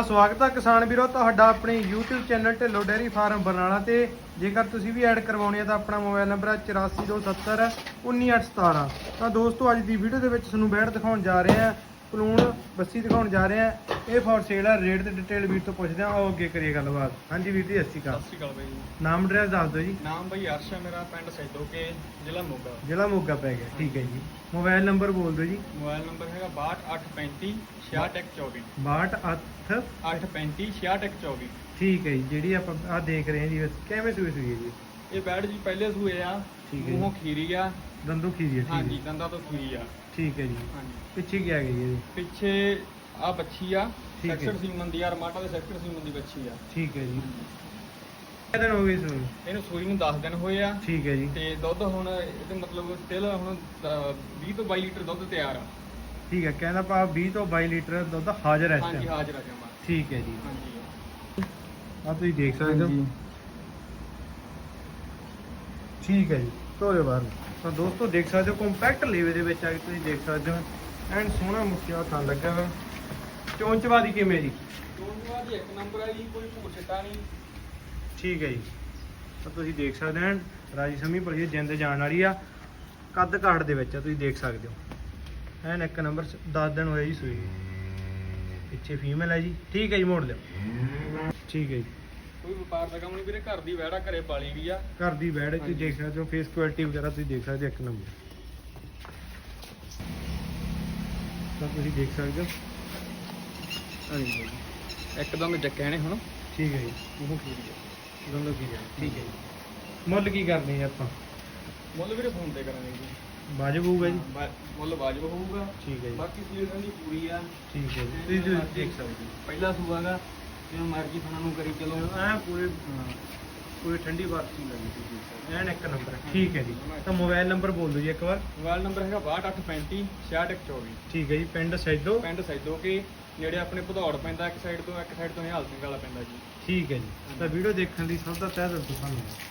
ਤਾਂ ਸਵਾਗਤ ਹੈ ਕਿਸਾਨ ਵੀਰੋ, ਤੁਹਾਡਾ ਆਪਣੇ YouTube channel Dhillon dairy farm Barnala ਤੇ। ਜੇਕਰ ਤੁਸੀਂ ਵੀ ਐਡ ਕਰਵਾਉਣੀ ਹੈ ਤਾਂ ਆਪਣਾ ਮੋਬਾਈਲ ਨੰਬਰ ਹੈ 8427 19817 ਤਾਂ ਦੋਸਤੋ, ਅੱਜ ਦੀ ਵੀਡੀਓ ਦੇ ਵਿੱਚ ਤੁਹਾਨੂੰ ਬੈਡ ਦਿਖਾਉਣ ਜਾ ਰਹੇ ਹਾਂ ਕਲੂਣ ਬੱਸੀ ਦਿਖਾਉਣ ਜਾ ਰਹੇ ਹਾਂ ਇਹ ਫॉर ਸੇਲ ਹੈ ਰੇਟ ਤੇ ਡਿਟੇਲ ਵੀਰ ਤੋਂ ਪੁੱਛਦੇ ਹਾਂ ਆਓ ਅੱਗੇ ਕਰੀਏ ਗੱਲਬਾਤ। ਹਾਂਜੀ ਵੀਰ ਜੀ ਸਤਿ ਸ਼੍ਰੀ ਸਤਿ ਸ਼੍ਰੀ ਅਕਾਲ ਬਾਈ ਜੀ। ਨਾਮ ਐਡਰੈਸ ਦੱਸ ਦਿਓ ਜੀ। ਨਾਮ ਬਾਈ ਅਰਸ਼ ਹੈ ਮੇਰਾ ਪਿੰਡ ਸੈਦੋਕੇ ਜ਼ਿਲ੍ਹਾ ਮੋਗਾ। ਜ਼ਿਲ੍ਹਾ ਮੋਗਾ ਪੈ ਗਿਆ ਠੀਕ ਹੈ ਜੀ। ਮੋਬਾਈਲ ਨੰਬਰ ਬੋਲ ਦਿਓ ਜੀ। ਮੋਬਾਈਲ ਨੰਬਰ ਹੈਗਾ 6235 6624 62 835 6624 ਠੀਕ ਹੈ ਜੀ ਜਿਹੜੀ ਆਪਾਂ ਆ ਦੇਖ ਰਹੇ ਹਾਂ ਜੀ ਕਿਵੇਂ ਸੂਈ ਸੂਈ ਹੈ ਜੀ? ਇਹ ਬੈਡ ਜੀ ਪਹਿਲੇ ਸੂਏ ਆ ਠੀਕ ਹੈ ਜੀ। ਮੂੰਹੋਂ ਖੀਰੀ ਆ। ਦੰਦੂ ਖੀਰੀ ਹੈ ਠੀਕ ਹਾਂਜੀ ਹੈ ਦੰਦਾਂ ਤੋਂ ਖੀਰੀ ਆ। ਠੀਕ ਹੈ ਜੀ। ਹਾਂਜੀ। ਪਿੱਛੇ ਕੀ ਆ ਗਈ ਜੀ? ਇਹਦੀ? ਪਿੱਛੇ ਆ ਬੱਚੀ ਆ ਠੀਕ ਹੈ। ਸੈਕਟਰ ਸੀਮਨ ਦੀ ਆ ਰਮਾਟਾ ਦੇ ਸੈਕਟਰ ਸੀਮਨ ਦੀ ਬੱਚੀ ਆ। ਠੀਕ ਹੈ ਜੀ। ਕਿੰਨੇ ਦਿਨ ਹੋ ਗਏ ਸੂਈ ਇਹਨੂੰ ਸੂਈ ਨੂੰ 10 ਦਿਨ ਹੋਏ ਆ। ਠੀਕ ਹੈ ਜੀ। ਤੇ ਦੁੱਧ ਹੁਣ ਇਹਦੇ ਮਤਲਬ ਸਟਿਲ ਹੁਣ ਅ, 20 ਤੋਂ 22 ਲੀਟਰ ਦੁੱਧ ਤਿਆਰ ਆ। ਠੀਕ ਹੈ ਕਹਿੰਦਾ ਪਾ 20 ਤੋਂ 22 ਲੀਟਰ ਦੁੱਧ ਹਾਜ਼ਰ ਹੈ ਇਸ ਹਾਂਜੀ time। ਹਾਜ਼ਰ ਆ ਜਮਾ। ਠੀਕ ਹੈ ਜੀ। ਹਾਂਜੀ। ਆ ਤੁਸੀਂ ਦੇਖ ਸਕਦੇ ਹੋ। ਠੀਕ ਹੈ ਜੀ ਤੋਰੇ ਬਾਹਰ। ਨੂੰ। ਤਾਂ ਦੋਸਤੋ ਦੇਖ ਸਕਦੇ ਹੋ ਕੰਪੈਕਟ ਲੇਵੇ ਦੇ ਵਿੱਚ ਆ ਕੇ ਤੁਸੀਂ ਦੇਖ ਸਕਦੇ ਹੋ। ਐਂਡ ਸੋਹਣਾ ਮੁੱਕਿਆ ਥਾਂ ਲੱਗਾ ਹੋਇਆ ਚੌਂਚਵਾਦੀ ਕਿਵੇਂ ਜੀ? ਦੀ ਇੱਕ ਨੰਬਰ ਆ ਜੀ ਕੋਈ ਭੂਰ ਛਿੱਟਾ ਨਹੀਂ। ਠੀਕ ਹੈ ਜੀ। ਤਾਂ ਤੁਸੀਂ ਦੇਖ ਸਕਦੇ ਹੋ ਰਾਜੀ ਸਮੀ ਪਰ ਇਹ ਜਿੰਦ ਜਾਣ ਵਾਲੀ ਆ। ਕੱਦ ਕਾਠ ਦੇ ਵਿੱਚ ਆ ਤੁਸੀਂ ਦੇਖ ਸਕਦੇ ਹੋ। ਐਨ ਇੱਕ ਨੰਬਰ 10 ਦਿਨ ਹੋਏ ਜੀ ਸੂਈ। ਪਿੱਛੇ ਫੀਮੇਲ ਹੈ ਜੀ। ਠੀਕ ਹੈ ਜੀ ਮੋੜ ਲਿਓ। ਠੀਕ ਹੈ ਜੀ। ਕੋਈ ਵਪਾਰ ਦਾ ਕੰਮ ਨਹੀਂ ਵੀਰੇ ਘਰ ਦੀ ਵਹਿੜਾ ਘਰੇ ਪਾਲੀ ਵੀ ਆ। ਘਰ ਦੀ ਬੈਡ ਤੁਸੀਂ। ਦੇਖ ਸਕਦੇ ਹੋ ਫੇਸ ਕੁਆਲਿਟੀ ਵਗੈਰਾ ਤੁਸੀਂ ਦੇਖ ਸਕਦੇ ਹੋ ਇੱਕ ਨੰਬਰ। ਤਾਂ ਤੁਸੀਂ ਦੇਖ ਸਕਦੇ ਹੋ ਹਾਂਜੀ ਇੱਕਦਮ ਜੱਕੇ ਨੇ ਹੁਣ। ਠੀਕ ਹੈ ਜੀ। ਉਹ ਖੀਰੀ ਆ ਦੋਨੋਂ ਕੀ ਜਾਣ ਠੀਕ ਹੈ ਜੀ। ਮੁੱਲ ਕੀ ਕਰਦੇ ਜੀ ਆਪਾਂ? ਮੁੱਲ ਵੀਰੇ ਫੋਨ ਤੇ ਕਰਾਂਗੇ ਜੀ। ਵਾਜਬ ਹੋਊਗਾ ਜੀ? ਮੁੱਲ ਵਾਜਬ ਹੋਊਗਾ। ਠੀਕ ਹੈ ਜੀ। ਬਾਕੀ ਸੀਜ਼ਨ ਦੀ ਪੂਰੀ ਆ। ਠੀਕ ਹੈ ਜੀ। ਤੁਸੀਂ ਦੇਖ ਸਕਦੇ ਪਹਿਲਾ ਸੂਆਗਾ ਜਿਵੇਂ ਮਰਜ਼ੀ ਤੁਹਾਨੂੰ ਨੂੰ ਕਰੀ ਚਲੋ। ਹੋ ਐ ਪੂਰੇ ਪੂਰੀ ਠੰਡੀ ਬਾਤ ਨਹੀਂ ਲੱਗੀ ਤੁਸੀਂ ਐਨ ਇੱਕ ਨੰਬਰ ਹੈ ਠੀਕ ਹੈ ਜੀ। ਤਾਂ ਮੋਬਾਈਲ ਨੰਬਰ ਬੋਲ ਦਿਓ ਜੀ ਇੱਕ ਵਾਰ। ਮੋਬਾਈਲ ਨੰਬਰ ਹੈਗਾ 6285 6624 ਠੀਕ ਹੈ ਜੀ ਪਿੰਡ ਸੈਦੋ। ਪਿੰਡ ਸੈਦੋ ਕੇ ਨੇੜੇ ਆਪਣੇ ਭਦੌੜ ਪੈਂਦਾ ਇੱਕ ਸਾਈਡ ਤੋਂ ਇੱਕ ਸਾਈਡ ਤੋਂ ਨਿਹਾਲ ਸਿੰਘ ਵਾਲਾ ਪੈਂਦਾ ਜੀ। ਠੀਕ ਹੈ ਜੀ। ਤਾਂ ਵੀਡੀਓ ਦੇਖਣ ਲਈ ਸਭ ਦਾ ਤਹਿ ਦਿਲ ਤੋਂ ਧੰਨਵਾਦ।